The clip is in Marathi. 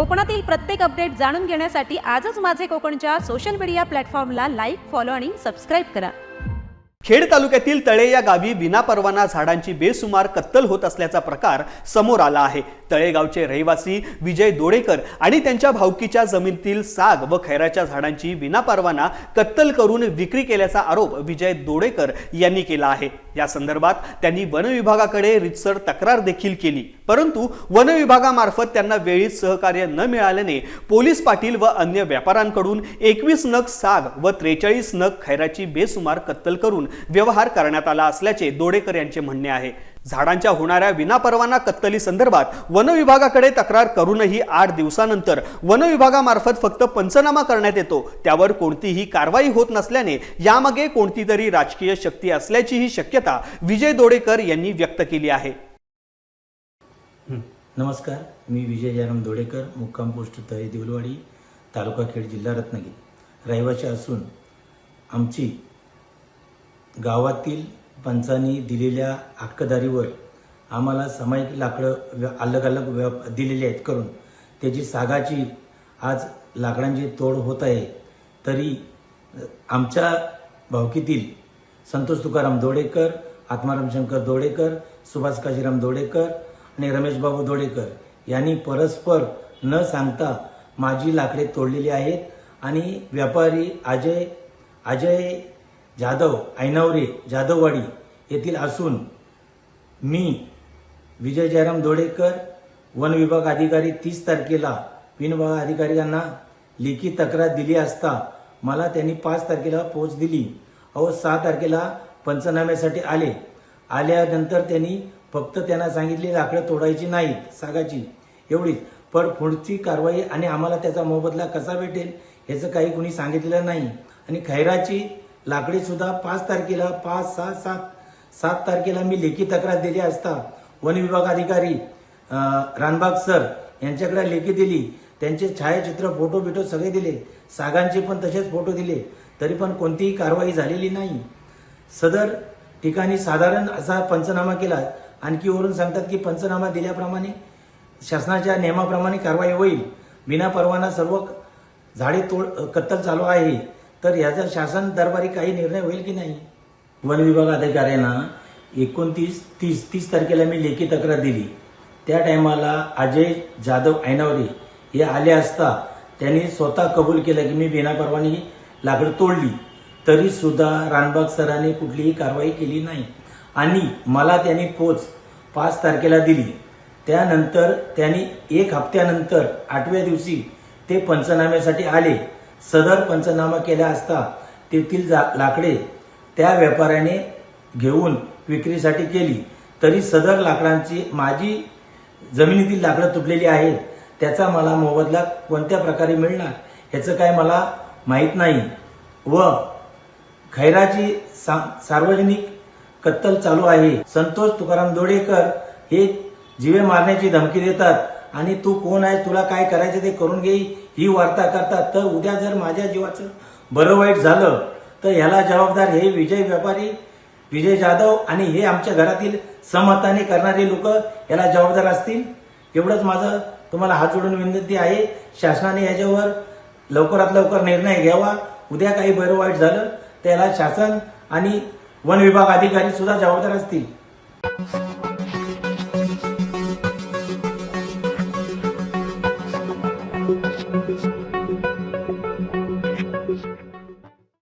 कोकणातील प्रत्येक अपडेट जाणून घेण्यासाठी आजच माझे कोकणच्या सोशल मीडिया प्लॅटफॉर्मला लाईक फॉलो आणि सबस्क्राईब करा. खेड तालुक्यातील तळे या गावी विनापरवाना झाडांची बेसुमार कत्तल होत असल्याचा प्रकार समोर आला आहे. तळेगावचे रहिवासी विजय दोडेकर आणि त्यांच्या भावकीच्या जमिनीतील साग व खैराच्या झाडांची विनापरवाना कत्तल करून विक्री केल्याचा आरोप विजय दोडेकर यांनी केला आहे. या संदर्भात त्यांनी वन विभागाकडे रितसर तक्रार देखील केली. परंतु वन विभागामार्फत त्यांना वेळीच सहकार्य न मिळाल्याने पोलीस पाटील व अन्य व्यापाऱ्यांकडून एकवीस नग साग व त्रेचाळीस नग खैराची बेसुमार कत्तल करून व्यवहार करण्यात आला असल्याचे दोडेकर यांचे म्हणणे आहे. झाडांच्या होणाऱ्या विनापरवाना कत्तली संदर्भात वन विभागाकडे तक्रार करूनही आठ दिवसानंतर वन विभागामार्फत फक्त पंचनामा करण्यात येतो. त्यावर कोणतीही कारवाई होत नसल्याने यामागे कोणती तरी राजकीय शक्ती असल्याचीही शक्यता विजय दोडेकर यांनी व्यक्त केली आहे. नमस्कार. मी विजय जयराम दोडेकर मुक्काम पोस्ट तळी देवलवाडी तालुका खेड जिल्हा रत्नागिरी. रहिवाशी असून आमची गावातील पंचांनी दिलेल्या हक्कदारीवर आम्हाला सामायिक लाकडं व्य- अलग अलग व्या दिलेली आहेत करून. त्याची सागाची आज लाकडांची तोड होत आहे. तरी आमच्या भावकीतील संतोष तुकाराम दोडेकर आत्माराम शंकर दोडेकर सुभाष काशीराम दोडेकर आणि रमेशबाबू दोडेकर यांनी परस्पर न सांगता माझी लाकडे तोडलेली आहेत. आणि व्यापारी अजय अजय जाधव ऐनावरे जाधववाडी येथील असून मी विजय जयराम दोडेकर वन विभाग अधिकारी तीस तारखेला वन विभाग अधिकाऱ्यांना लेखी तक्रार दिली असता मला त्यांनी पाच तारखेला पोच दिली. अहो सहा तारखेला पंचनाम्यासाठी आले. आल्यानंतर त्यांनी फक्त त्यांना सांगितली लाकडं तोडायची नाहीत सागाची. एवढीच. पण पुढची कारवाई आणि आम्हाला त्याचा मोबदला कसा भेटेल याचं काही कुणी सांगितलेलं नाही. आणि खैराची लाकडी सुद्धा पाच तारखेला पाच सहा सात सात तारखेला मी लेखी तक्रार दिली असता. वन विभाग अधिकारी रानबाग सर यांच्याकडे लेखी दिली. त्यांचे छायाचित्र फोटो बिटो सगळे दिले. सागांचे पण तसेच फोटो दिले. तरी पण कोणतीही कारवाई झालेली नाही. सदर ठिकाणी साधारण असा पंचनामा केला. आणखी वरून सांगतात की पंचनामा दिल्याप्रमाणे शासनाच्या नियमाप्रमाणे कारवाई होईल. विना परवाना सर्व झाडे तोड कत्तल चालू आहे. तर याचा शासन दरबारी काही निर्णय होईल की नाही? वन विभाग अधिकाऱ्यांना एकोणतीस तीस तीस तारखेला मी लेखी तक्रार दिली. त्या टायमाला अजय जाधव ऐनावरे हे आले असता त्यांनी स्वतः कबूल केलं की मी बिनापरवानी लाकडं तोडली. तरी सुद्धा रानबाग सरांनी कुठलीही कारवाई केली नाही. आणि मला त्यांनी पोच पाच तारखेला दिली. त्यानंतर त्यांनी एक हप्त्यानंतर आठव्या दिवशी ते पंचनाम्यासाठी आले. सदर पंचनामा केला असता तेथील जा- लाकडे त्या व्यापाऱ्याने घेऊन विक्रीसाठी केली. तरी सदर लाकडांची माझी जमिनीतील लाकडं तुटलेली आहेत. त्याचा मला मोबदला कोणत्या प्रकारे मिळणार ह्याचं काय मला माहीत नाही. व खैराची सा- सार्वजनिक कत्तल चालू आहे. संतोष तुकाराम दोडेकर हे जीवे मारण्याची धमकी देतात. आणि तू कोण आहे तुला काय करायचं ते करून घे. ही वार्ता करतात तर उद्या जर माझ्या जीवाचं बरं वाईट झालं तर ह्याला जबाबदार हे विजय व्यापारी विजय जाधव आणि हे आमच्या घरातील समताने करणारे लोक याला जबाबदार असतील? एवढंच माझं तुम्हाला हात जोडून विनंती आहे. शासनाने याच्यावर लवकरात लवकर निर्णय घ्यावा. उद्या काही बरं वाईट झालं तर याला शासन आणि वन विभाग अधिकारी सुद्धा जबाबदार असतील.